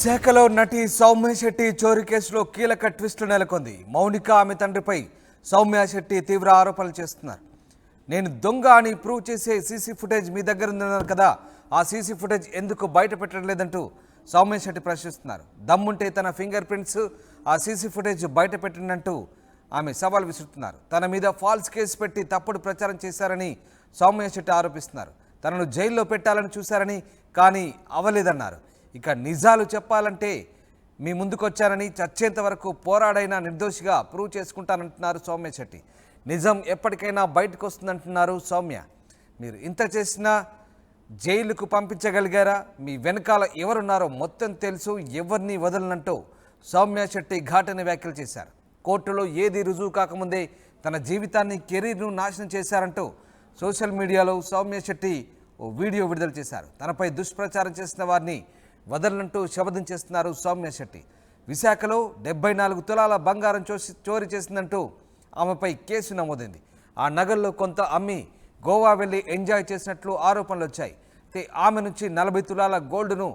విశాఖలో నటి సౌమ్య శెట్టి చోరీ కేసులో కీలక ట్విస్టు నెలకొంది. మౌనిక ఆమె తండ్రిపై సౌమ్య శెట్టి తీవ్ర ఆరోపణలు చేస్తున్నారు. నేను దొంగ అని ప్రూవ్ చేసే సీసీ ఫుటేజ్ మీ దగ్గర ఉందన్నారు కదా ఆ సీసీ ఫుటేజ్ ఎందుకు బయట పెట్టడం లేదంటూ సౌమ్య శెట్టి ప్రశ్నిస్తున్నారు. దమ్ముంటే తన ఫింగర్ ప్రింట్స్ ఆ సీసీ ఫుటేజ్ బయట పెట్టినంటూ ఆమె సవాల్ విసురుతున్నారు. తన మీద ఫాల్స్ కేసు పెట్టి తప్పుడు ప్రచారం చేశారని సౌమ్య శెట్టి ఆరోపిస్తున్నారు. తనను జైల్లో పెట్టాలని చూశారని కానీ అవ్వలేదన్నారు ఇక నిజాలు చెప్పాలంటే మీ ముందుకొచ్చానని చచ్చేంత వరకు పోరాడైన నిర్దోషిగా ప్రూవ్ చేసుకుంటానంటున్నారు సౌమ్య శెట్టి. నిజం ఎప్పటికైనా బయటకు వస్తుందంటున్నారు సౌమ్య. మీరు ఇంత చేసినా జైలుకు పంపించగలిగారా? మీ వెనకాల ఎవరున్నారో మొత్తం తెలుసు ఎవరిని వదలనంటూ సౌమ్య శెట్టి ఘాటన వ్యాఖ్యలు చేశారు. కోర్టులో ఏది రుజువు కాకముందే తన జీవితాన్ని కెరీర్ను నాశనం చేశారంటూ సోషల్ మీడియాలో సౌమ్య శెట్టి ఓ వీడియో విడుదల చేశారు. తనపై దుష్ప్రచారం చేసిన వారిని వదలనంటూ శపథం చేస్తున్నారు సౌమ్య శెట్టి. విశాఖలో డెబ్బై నాలుగు తులాల బంగారం చోసి చోరీ చేసిందంటూ ఆమెపై కేసు నమోదైంది. ఆ నగల్లో కొంత అమ్మి గోవా వెళ్ళి ఎంజాయ్ చేసినట్లు ఆరోపణలు వచ్చాయి. అయితే ఆమె నుంచి నలభై తులాల గోల్డ్ను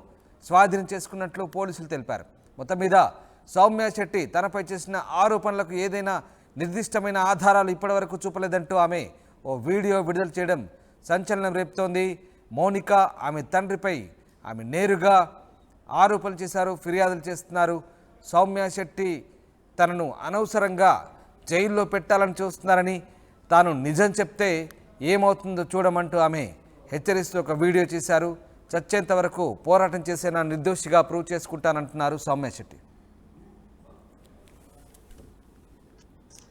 స్వాధీనం చేసుకున్నట్లు పోలీసులు తెలిపారు. మొత్తం మీద సౌమ్య శెట్టి తనపై చేసిన ఆరోపణలకు ఏదైనా నిర్దిష్టమైన ఆధారాలు ఇప్పటివరకు చూపలేదంటూ ఆమె ఓ వీడియో విడుదల చేయడం సంచలనం రేపుతోంది. మౌనిక ఆమె తండ్రిపై ఆమె నేరుగా ఆరోపణలు చేశారు ఫిర్యాదులు చేస్తున్నారు. సౌమ్య శెట్టి తనను అనవసరంగా జైల్లో పెట్టాలని చూస్తున్నారని తాను నిజం చెప్తే ఏమవుతుందో చూడమంటూ ఆమె హెచ్చరిస్తూ ఒక వీడియో చేశారు. చచ్చేంత వరకు పోరాటం చేసే నా నిర్దోషిగా ప్రూవ్ చేసుకుంటానంటున్నారు సౌమ్య శెట్టి.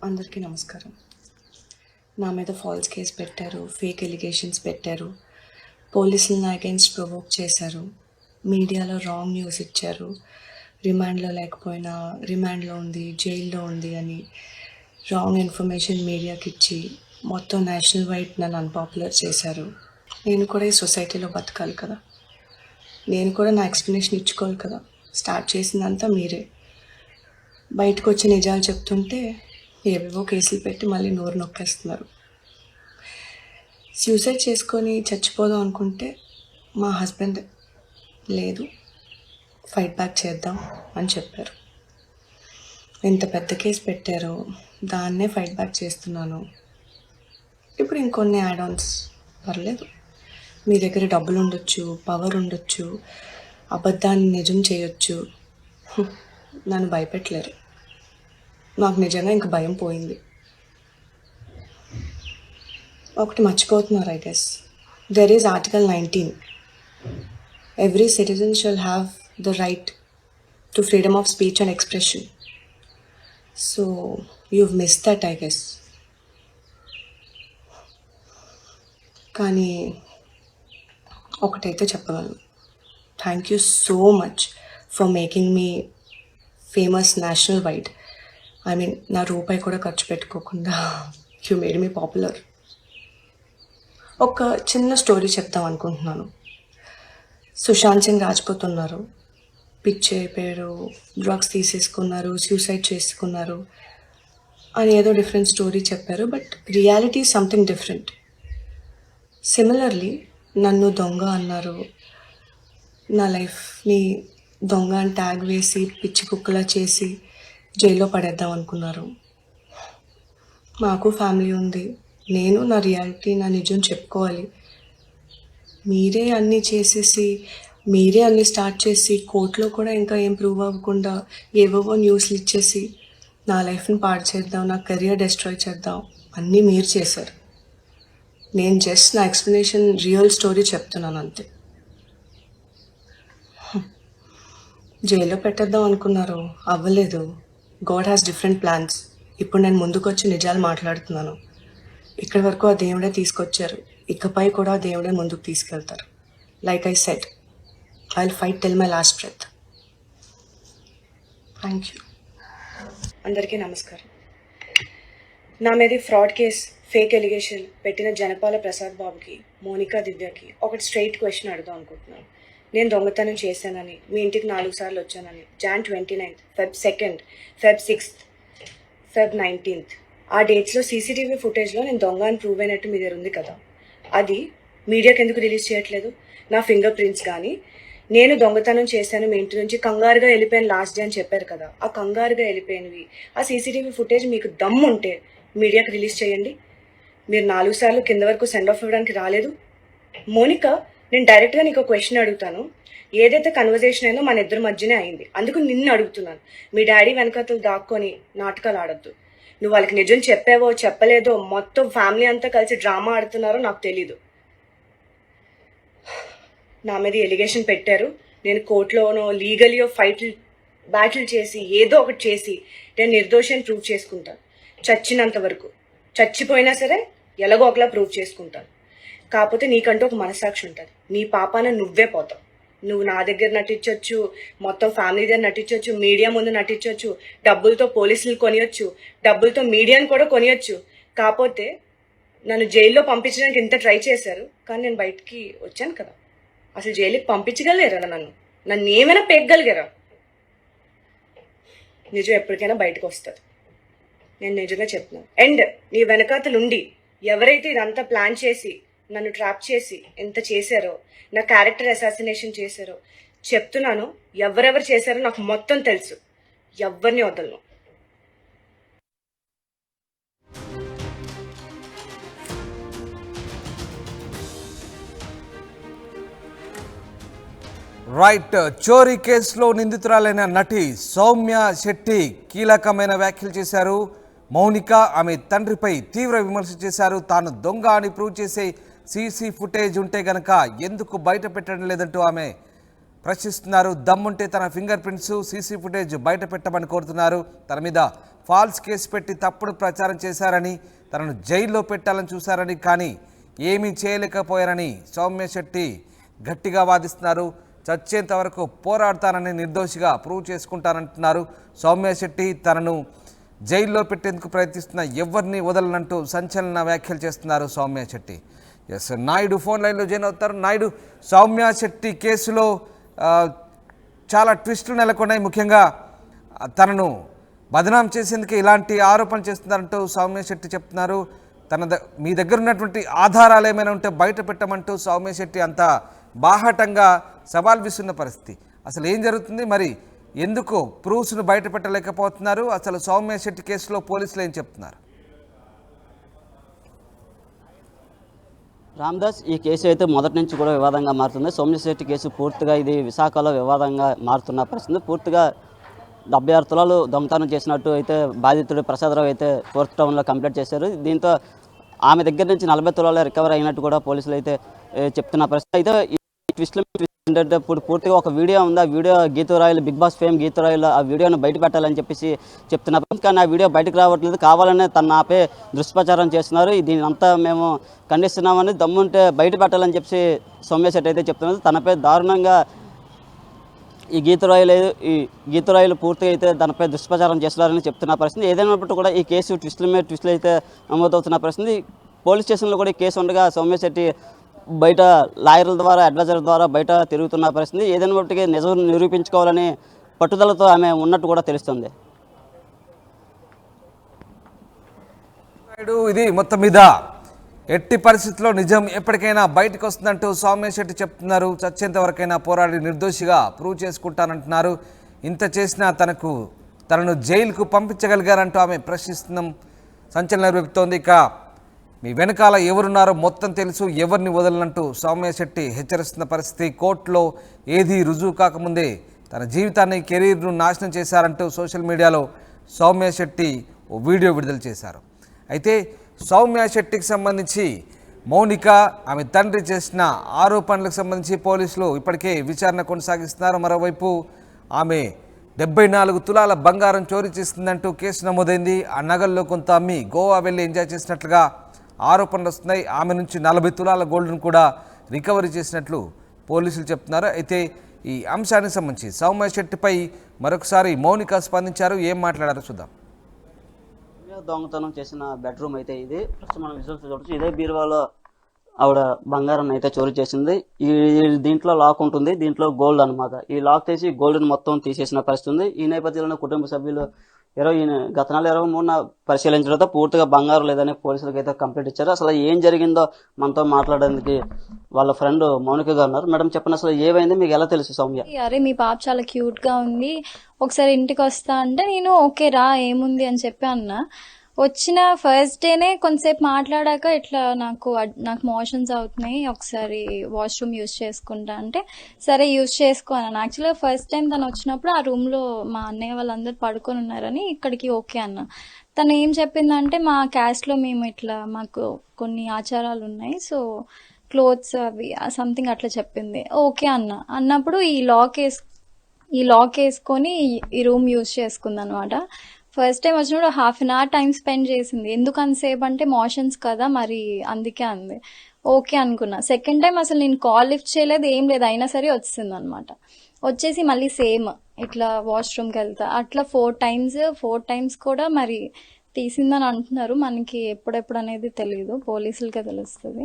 అందరికీ నమస్కారం. నా మీద ఫాల్స్ కేస్ పెట్టారు ఫేక్ ఎలిగేషన్స్ పెట్టారు. పోలీసులను అగైన్స్ ప్రొవోక్ చేశారు. మీడియాలో రాంగ్ న్యూస్ ఇచ్చారు. రిమాండ్లో లేకపోయినా రిమాండ్లో ఉంది జైల్లో ఉంది అని రాంగ్ ఇన్ఫర్మేషన్ మీడియాకి ఇచ్చి మొత్తం నేషనల్ వైడ్ నన్ను అన్పాపులర్ చేశారు. నేను కూడా ఈ సొసైటీలో బతకాలి కదా. నేను కూడా నా ఎక్స్ప్లెనేషన్ ఇచ్చుకోవాలి కదా. స్టార్ట్ చేసిందంతా మీరే. బయటకు వచ్చి నిజాలు చెప్తుంటే ఏవేవో కేసులు పెట్టి మళ్ళీ నోరు నొక్కేస్తున్నారు. సూసైడ్ చేసుకొని చచ్చిపోదాం అనుకుంటే మా హస్బెండ్ లేదు. ఫైట్ బ్యాక్ చేద్దాం అని చెప్పారు. ఇంత పెద్ద కేసు పెట్టారు. దాన్నే ఫైట్ బ్యాక్ చేస్తున్నాను. ఇప్పుడు ఇంకొన్ని యాడ్ ఆన్స్ పర్లేదు. మీ దగ్గర డబ్బులు ఉండొచ్చు పవర్ ఉండొచ్చు అబద్ధాన్ని నిజం చేయొచ్చు. నన్ను భయపెట్టలేరు. నాకు నిజంగా ఇంక భయం పోయింది. ఒకటి మర్చిపోతున్నారు I guess there is article nineteen every citizen shall have the right to freedom of speech and expression so you miss that I guess కానీ ఒకటైతే చెప్పగలను. Thank you so much for making me famous national wide I mean నా రూపాయి కూడా ఖర్చు పెట్టుకోకుండా you made me popular ఒక చిన్న స్టోరీ చెప్తాం అనుకుంటున్నాను. సుశాంత్ సింగ్ రాజ్పూత్ ఉన్నారు పిచ్చి అయిపోయారు డ్రగ్స్ తీసేసుకున్నారు సూసైడ్ చేసుకున్నారు అని ఏదో డిఫరెంట్ స్టోరీ చెప్పారు but reality something different similarly నన్ను దొంగ అన్నారు. నా లైఫ్ని దొంగ అని ట్యాగ్ వేసి పిచ్చి కుక్కలా చేసి జైల్లో పడేద్దాం అనుకున్నారు. మాకు ఫ్యామిలీ ఉంది. నేను నా రియాలిటీ నా నిజం చెప్పుకోవాలి. మీరే అన్నీ చేసేసి మీరే అన్నీ స్టార్ట్ చేసి కోర్టులో కూడా ఇంకా ఏం ప్రూవ్ అవ్వకుండా ఏవేవో న్యూస్లు ఇచ్చేసి నా లైఫ్ని పాడు చేద్దాం నా కెరియర్ డెస్ట్రాయ్ చేద్దాం అన్నీ మీరు చేశారు. నేను జస్ట్ నా ఎక్స్ప్లెనేషన్ రియల్ స్టోరీ చెప్తున్నాను అంతే. జైల్లో పెట్టేద్దాం అనుకున్నారు. అవ్వలేదు. గాడ్ హ్యాస్ డిఫరెంట్ ప్లాన్స్ ఇప్పుడు నేను ముందుకొచ్చి నిజాలు మాట్లాడుతున్నాను. ఇక్కడి వరకు ఆ దేవుడే తీసుకొచ్చారు. ఇకపై కూడా ఆ దేవుడే ముందుకు తీసుకెళ్తారు. Like I set I fight tell my last breath thank you అందరికీ నమస్కారం. నా మీద ఫ్రాడ్ కేస్ ఫేక్ ఎలిగేషన్ పెట్టిన జనపాల ప్రసాద్ బాబుకి మోనికా దివ్యకి ఒకటి స్ట్రైట్ క్వశ్చన్ అడుగుదాం అనుకుంటున్నాను. నేను దొంగతనం చేశానని మీ ఇంటికి నాలుగు సార్లు వచ్చానని Jan twenty ninth Feb second Feb sixth Feb nineteenth ఆ డేట్స్లో సీసీటీవీ ఫుటేజ్లో నేను దొంగ అని ప్రూవ్ అయినట్టు మీ దగ్గర ఉంది కదా. అది మీడియాకి ఎందుకు రిలీజ్ చేయట్లేదు? నా ఫింగర్ ప్రింట్స్ కానీ నేను దొంగతనం చేశాను మీ ఇంటి నుంచి కంగారుగా వెళ్ళిపోయాను లాస్ట్ డే అని చెప్పారు కదా. ఆ కంగారుగా వెళ్ళిపోయినవి ఆ సీసీటీవీ ఫుటేజ్ మీకు దమ్ము ఉంటే మీడియాకి రిలీజ్ చేయండి. మీరు నాలుగు సార్లు కింద వరకు సెండ్ ఆఫ్ ఇవ్వడానికి రాలేదు. మోనిక నేను డైరెక్ట్గా నీకు ఒక క్వశ్చన్ అడుగుతాను. ఏదైతే కన్వర్జేషన్ అయిందో మన ఇద్దరి మధ్యనే అయింది. అందుకు నిన్ను అడుగుతున్నాను. మీ డాడీ వెనకతలు దాక్కొని నాటకాలు ఆడద్దు. నువ్వు వాళ్ళకి నిజం చెప్పావో చెప్పలేదో మొత్తం ఫ్యామిలీ అంతా కలిసి డ్రామా ఆడుతున్నారో నాకు తెలీదు. నా మీద ఎలిగేషన్ పెట్టారు. నేను కోర్టులోనో లీగలియో ఫైట్ బ్యాటిల్ చేసి ఏదో ఒకటి చేసి నేను నిర్దోషం ప్రూవ్ చేసుకుంటాను చచ్చినంత వరకు. చచ్చిపోయినా సరే ఎలాగో ఒకలా ప్రూవ్ చేసుకుంటాను కాకపోతే నీకంటూ ఒక మనసాక్షి ఉంటుంది. నీ పాపాన నువ్వే పోతావు. నువ్వు నా దగ్గర నటించవచ్చు మొత్తం ఫ్యామిలీ దగ్గర నటించవచ్చు మీడియా ముందు నటించవచ్చు డబ్బులతో పోలీసులు కొనియొచ్చు డబ్బులతో మీడియాని కూడా కొనియొచ్చు. కాకపోతే నన్ను జైల్లో పంపించడానికి ఇంత ట్రై చేశారు కానీ నేను బయటికి వచ్చాను కదా. అసలు జైలుకి పంపించగలిగారా నన్ను? నన్ను ఏమైనా పెగ్గలిగారా నిజం ఎప్పటికైనా బయటకు వస్తుంది. నేను నిజంగా చెప్తున్నాను అండ్ నీ వెనకాతలు ఉండి ఎవరైతే ఇదంతా ప్లాన్ చేసి నన్ను ట్రాప్ చేసి ఎంత చేశారో నా క్యారెక్టర్ అసాసినేషన్ చేశారో చెప్తున్నాను ఎవరెవరు చేశారో నాకు మొత్తం తెలుసు. ఎవరిని వదలను. రైట్ చోరీ కేసులో నిందితురాలైన నటి సౌమ్య శెట్టి కీలకమైన వ్యాఖ్యలు చేశారు. మౌనిక ఆమె తండ్రిపై తీవ్ర విమర్శ చేశారు. తాను దొంగ అని ప్రూవ్ చేసే సీసీ ఫుటేజ్ ఉంటే గనక ఎందుకు బయట పెట్టడం లేదంటూ ఆమె ప్రశ్నిస్తున్నారు. దమ్ముంటే తన ఫింగర్ ప్రింట్స్ సీసీ ఫుటేజ్ బయట పెట్టమని కోరుతున్నారు. తన మీద ఫాల్స్ కేసు పెట్టి తప్పుడు ప్రచారం చేశారని తనను జైల్లో పెట్టాలని చూశారని కానీ ఏమీ చేయలేకపోయారని సౌమ్య శెట్టి గట్టిగా వాదిస్తున్నారు. చచ్చేంత వరకు పోరాడతానని నిర్దోషిగా ప్రూవ్ చేసుకుంటానంటున్నారు. సౌమ్య శెట్టి తనను జైల్లో పెట్టేందుకు ప్రయత్నిస్తున్న ఎవరిని వదలనంటూ సంచలన వ్యాఖ్యలు చేస్తున్నారు సౌమ్య శెట్టి. ఎస్ నాయుడు ఫోన్ లైన్లో జాయిన్ అవుతారు. నాయుడు సౌమ్య శెట్టి కేసులో చాలా ట్విస్టులు నెలకొన్నాయి. ముఖ్యంగా తనను బదనాం చేసేందుకు ఇలాంటి ఆరోపణలు చేస్తున్నారంటూ సౌమ్య శెట్టి చెప్తున్నారు. తన ద మీ దగ్గర ఉన్నటువంటి ఆధారాలు ఏమైనా ఉంటే బయట పెట్టమంటూ సౌమ్య శెట్టి అంత బాహాటంగా సవాల్ విసున్న పరిస్థితి. అసలు ఏం జరుగుతుంది? మరి ఎందుకు ప్రూఫ్స్ను బయట పెట్టలేకపోతున్నారు? అసలు సౌమ్య శెట్టి కేసులో పోలీసులు ఏం చెప్తున్నారు? రామ్దాస్ ఈ కేసు అయితే మొదటి నుంచి కూడా వివాదంగా మారుతుంది. సోమశెట్టి కేసు పూర్తిగా ఇది విశాఖలో వివాదంగా మారుతున్న పరిస్థితి. పూర్తిగా డెబ్బై ఆరు తులాలు దొంగతనం చేసినట్టు అయితే బాధితుడు ప్రసాదరావు అయితే ఫోర్త్ టౌన్లో కంప్లైంట్ చేశారు. దీంతో ఆమె దగ్గర నుంచి నలభై తులాలు రికవర్ అయినట్టు కూడా పోలీసులు అయితే చెప్తున్న పరిస్థితి. అయితే ఈ ఏంటంటే ఇప్పుడు పూర్తిగా ఒక వీడియో ఉంది. ఆ video Geetharayalu Bigg Boss fame Geetharayalu ఆ వీడియోను బయట పెట్టాలని చెప్పేసి చెప్తున్న. కానీ ఆ వీడియో బయటకు రావట్లేదు. కావాలనే తన ఆపే దుష్ప్రచారం చేస్తున్నారు. దీని అంతా మేము ఖండిస్తున్నామని దమ్ముంటే బయట పెట్టాలని చెప్పి సౌమ్య శెట్టి అయితే చెప్తున్నారు. తనపై దారుణంగా ఈ గీతరాయలు ఈ గీతరాయలు పూర్తిగా అయితే దానిపై దుష్ప్రచారం చేస్తున్నారని చెప్తున్న పరిస్థితి. ఏదైనప్పటికీ కూడా ఈ కేసు ట్విస్టుల మీద ట్విస్టులు అయితే నమోదవుతున్న పరిస్థితి. పోలీస్ స్టేషన్లో కూడా ఈ కేసు ఉండగా సౌమ్య శెట్టి బయట లాయర్ల ద్వారా అడ్వైజర్ ద్వారా బయట తిరుగుతున్న పరిస్థితి ఏదైనా బట్టి నిజం నిరూపించుకోవాలని పట్టుదలతో ఆమె ఉన్నట్టు కూడా తెలుస్తుంది. నాయుడు ఇది మొత్తం మీద ఎట్టి పరిస్థితుల్లో నిజం ఎప్పటికైనా బయటకు వస్తుందంటూ సౌమ్య శెట్టి చెప్తున్నారు. చచ్చేంత వరకైనా పోరాడి నిర్దోషిగా ప్రూవ్ చేసుకుంటానంటున్నారు. ఇంత చేసినా తనకు తనను జైలుకు పంపించగలిగారంటూ ఆమె ప్రశ్నిస్తున్నాం. సంచలనం రేపుతోంది ఇక మీ వెనకాల ఎవరున్నారో మొత్తం తెలుసు ఎవరిని వదలనంటూ సౌమ్య శెట్టి హెచ్చరిస్తున్న పరిస్థితి కోర్టులో ఏదీ రుజువు కాకముందే తన జీవితాన్ని కెరీర్ను నాశనం చేశారంటూ సోషల్ మీడియాలో సౌమ్య శెట్టి ఓ వీడియో విడుదల చేశారు. అయితే సౌమ్య శెట్టికి సంబంధించి మౌనిక ఆమె తండ్రి చేసిన ఆరోపణలకు సంబంధించి పోలీసులు ఇప్పటికే విచారణ కొనసాగిస్తున్నారు. మరోవైపు ఆమె డెబ్బై నాలుగు తులాల బంగారం చోరీ చేసిందంటూ కేసు నమోదైంది. ఆ నగల్లో కొంత అమ్మి గోవా వెళ్ళి ఎంజాయ్ చేసినట్లుగా ఆరోపణలు వస్తున్నాయి. ఆమె నుంచి నలభై తులాల గోల్డ్ను కూడా రికవరీ చేసినట్లు పోలీసులు చెప్తున్నారు. అయితే ఈ అంశానికి సంబంధించి సౌమ్య శెట్టిపై మరొకసారి మౌనిక స్పందించారు. ఏం మాట్లాడారో చూద్దాం. దొంగతనం చేసిన బెడ్రూమ్ అయితే ఇది. ప్రస్తుతం మనం విజువల్స్ చూడొచ్చు. ఇదే బీరువాలో ఆవిడ బంగారం అయితే చోరీ చేసింది. ఈ దీంట్లో లాక్ ఉంటుంది. దీంట్లో గోల్డ్ అన్నమాట. ఈ లాక్ తీసి గోల్డ్ మొత్తం తీసేసిన పరిస్థితి ఉంది. ఈ నేపథ్యంలో కుటుంబ సభ్యులు ఇరవై గత నెల ఇరవై మూడున పరిశీలించడంతో పూర్తిగా బంగారు లేదని పోలీసులకు అయితే కంప్లైంట్ ఇచ్చారు. అసలు ఏం జరిగిందో మనతో మాట్లాడడానికి వాళ్ళ ఫ్రెండ్ మౌనిక గారు ఉన్నారు. మేడం చెప్పండి అసలు ఏమైంది? మీకు ఎలా తెలుసు సౌమ్య? అరే మీ పాప చాలా క్యూట్గా ఉంది. ఒకసారి ఇంటికి వస్తా అంటే నేను ఓకే రా ఏముంది? అని చెప్పి అన్నా. వచ్చిన ఫస్ట్ డేనే కొంతసేపు మాట్లాడాక ఇట్లా నాకు నాకు మోషన్స్ అవుతున్నాయి. ఒకసారి వాష్రూమ్ యూజ్ చేసుకుంటా అంటే సరే యూజ్ చేసుకో యాక్చువల్గా ఫస్ట్ టైం తను వచ్చినప్పుడు ఆ రూమ్లో మా అన్నయ్య వాళ్ళందరూ పడుకొని ఉన్నారని ఇక్కడికి ఓకే అన్న. తను ఏం చెప్పిందంటే మా క్యాస్ట్లో మేము ఇట్లా మాకు కొన్ని ఆచారాలు ఉన్నాయి సో క్లోత్స్ అవి సంథింగ్ అట్లా చెప్పింది. ఓకే అన్న. అన్నప్పుడు ఈ లాక్ వేస్ ఈ లాక్ వేసుకొని ఈ- రూమ్ యూజ్ చేసుకుందనమాట. ఫస్ట్ టైం వచ్చినప్పుడు half an hour time spend చేసింది. ఎందుకు అంతసేపు అంటే మోషన్స్ కదా మరి అందుకే అంది. ఓకే అనుకున్నా. సెకండ్ టైం అసలు నేను కాల్ లిఫ్ట్ చేయలేదు ఏం లేదు. అయినా సరే వచ్చింది అనమాట వచ్చేసి మళ్ళీ సేమ్ ఇట్లా వాష్రూమ్కి వెళ్తా. అట్లా ఫోర్ టైమ్స్ ఫోర్ టైమ్స్ కూడా మరి తీసిందని అంటున్నారు. మనకి ఎప్పుడెప్పుడు అనేది తెలియదు పోలీసులకే తెలుస్తుంది.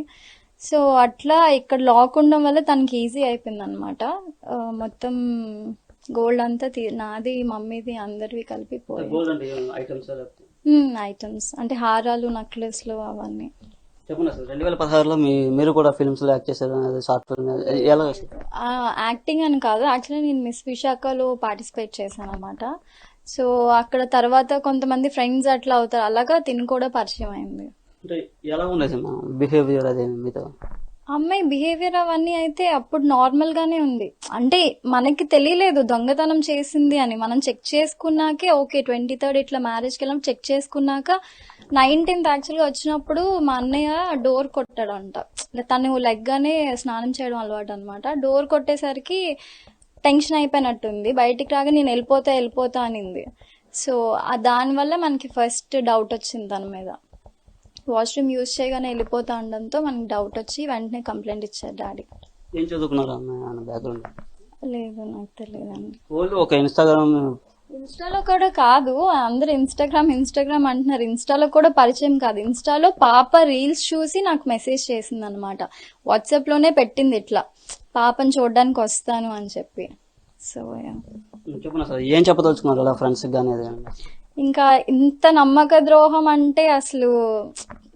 సో అట్లా ఇక్కడ లాక్ ఉండడం వల్ల తనకి ఈజీ అయిపోయింది అనమాట మొత్తం గోల్డ్ అంతా నాది మమ్మీది అందరివి కలిపి పోయి. ఐటమ్స్ ఐటమ్స్ అంటే హారాలు నెక్లెస్లు అవన్నీ. చెప్పండి అసలు. రెండు వేల పదహారులో మీ మీరు కూడా ఫిల్మ్స్లో యాక్ట్ చేశారు అనేది షార్ట్ ఫిల్మ్ ఎలా యాక్టింగ్ అని కాదు. యాక్చువల్లీ నేను మిస్ విశాఖలో పార్టిసిపేట్ చేశాను అనమాట సో అక్కడ తర్వాత కొంతమంది ఫ్రెండ్స్ అట్లా అవుతారు. అలాగా తిని కూడా పరిచయం అయింది. అంటే ఎలా ఉండేది బిహేవియర్ అది మీతో? అమ్మాయి బిహేవియర్ అవన్నీ అయితే అప్పుడు నార్మల్ గానే ఉంది. అంటే మనకి తెలియలేదు దొంగతనం చేసింది అని. మనం చెక్ చేసుకున్నాకే ఓకే ట్వంటీ థర్డ్ ఇట్లా మ్యారేజ్కి వెళ్ళాం చెక్ చేసుకున్నాక నైన్టీన్త్ యాక్చువల్గా వచ్చినప్పుడు మా అన్నయ్య డోర్ కొట్టాడంట. తను లెగ్గానే స్నానం చేయడం అలవాటు అనమాట డోర్ కొట్టేసరికి టెన్షన్ అయిపోయినట్టుంది. బయటికి రాగా నేను వెళ్ళిపోతా వెళ్ళిపోతా అనింది. సో దానివల్ల మనకి ఫస్ట్ డౌట్ వచ్చింది తన మీద. వాష్రూమ్ యూజ్ చేయగానే వెళ్ళిపోతా ఉండడంతో మనకి డౌట్ వచ్చి వెంటనే కంప్లైంట్ ఇచ్చారు డాడీ. ఏం చదువుకున్నారు బ్యాక్గ్రౌండ్ లేదు నాకు తెలియదండి. ఓన్లీ ఒక ఇన్స్టాగ్రామ్ ఇన్స్టాలో కూడా కాదు అందరు ఇన్స్టాగ్రామ్ ఇన్స్టాగ్రామ్ అంటున్నారు. ఇన్స్టాలో కూడా పరిచయం కాదు. ఇన్స్టాలో పాప రీల్స్ చూసి నాకు మెసేజ్ చేసింది అనమాట వాట్సాప్లోనే పెట్టింది ఇట్లా పాపని చూడడానికి వస్తాను అని చెప్పి. సో ఏం చెప్పదలుచుకున్నారు అలా ఫ్రెండ్స్ కానీ ఇంకా ఇంత నమ్మక ద్రోహం అంటే అసలు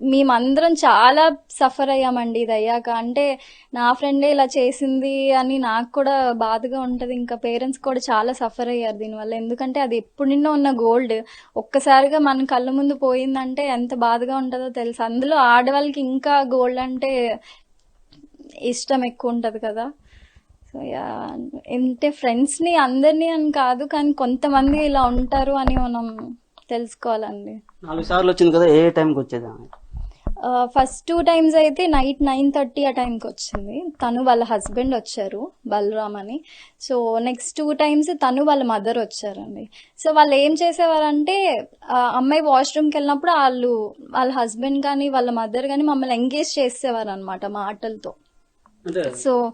మేమందరం చాలా సఫర్ అయ్యామండి ఇది అయ్యాక. అంటే నా ఫ్రెండే ఇలా చేసింది అని నాకు కూడా బాధగా ఉంటది. ఇంకా పేరెంట్స్ కూడా చాలా సఫర్ అయ్యారు దీనివల్ల. ఎందుకంటే అది ఎప్పుడు నిన్న ఉన్న గోల్డ్. ఒక్కసారిగా మన కళ్ళ ముందు పోయిందంటే ఎంత బాధగా ఉంటుందో తెలుసు. అందులో ఆడవాళ్ళకి ఇంకా గోల్డ్ అంటే ఇష్టం ఎక్కువ ఉంటది కదా. సో యా అంటే ఫ్రెండ్స్ని అందరినీ అని కాదు కానీ కొంతమంది ఇలా ఉంటారు అని మనం తెలుసుకోవాలండి. నాలుగు సార్లు వచ్చింది కదా ఏ టైంకి వచ్చేది? ఫస్ట్ టూ టైమ్స్ అయితే నైట్ నైన్ థర్టీ ఆ టైంకి వచ్చింది. తను వాళ్ళ హస్బెండ్ వచ్చారు బలరామ్ అని. సో నెక్స్ట్ టూ టైమ్స్ తను వాళ్ళ మదర్ వచ్చారండి. సో వాళ్ళు ఏం చేసేవారంటే అమ్మాయి వాష్రూమ్కి వెళ్ళినప్పుడు వాళ్ళు వాళ్ళ హస్బెండ్ కానీ వాళ్ళ మదర్ కానీ మమ్మల్ని ఎంగేజ్ చేసేవారు అనమాట మాటలతో. సో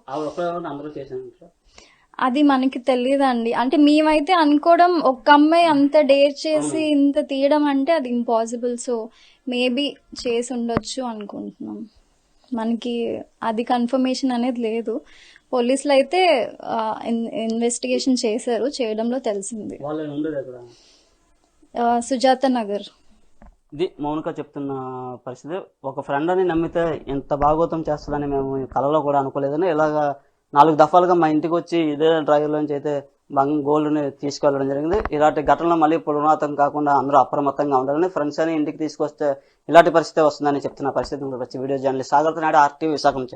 అది మనకి తెలియదండి. అంటే మేమైతే అనుకోవడం ఒక్క అమ్మాయి అంత డేర్ చేసి ఇంత తీయడం అంటే అది ఇంపాసిబుల్ సో మేబీ చేసి ఉండొచ్చు అనుకుంటున్నాం. మనకి అది కన్ఫర్మేషన్ అనేది లేదు. పోలీసులు అయితే ఇన్వెస్టిగేషన్ చేశారు. చేయడంలో తెలిసింది. సుజాత నగర్. ఇది మౌనిక చెప్తున్న పరిస్థితి. ఒక ఫ్రెండ్ అని నమ్మితే ఇంత భాగోతం చేస్తుందని మేము కలలో కూడా అనుకోలేదని ఇలాగా నాలుగు దఫాలుగా మా ఇంటికి వచ్చి ఇదే డ్రైవర్ నుంచి అయితే బంగ్ గోల్డ్ని తీసుకెళ్ళడం జరిగింది. ఇలాంటి ఘటనలు మళ్ళీ పునరాతం కాకుండా అందరూ అప్రమత్తంగా ఉండాలని ఫ్రెండ్స్ అని ఇంటికి తీసుకొస్తే ఇలాంటి పరిస్థితి వస్తుందని చెప్తున్న పరిస్థితి వచ్చి video journalist Sagar Naidu RTV Visakham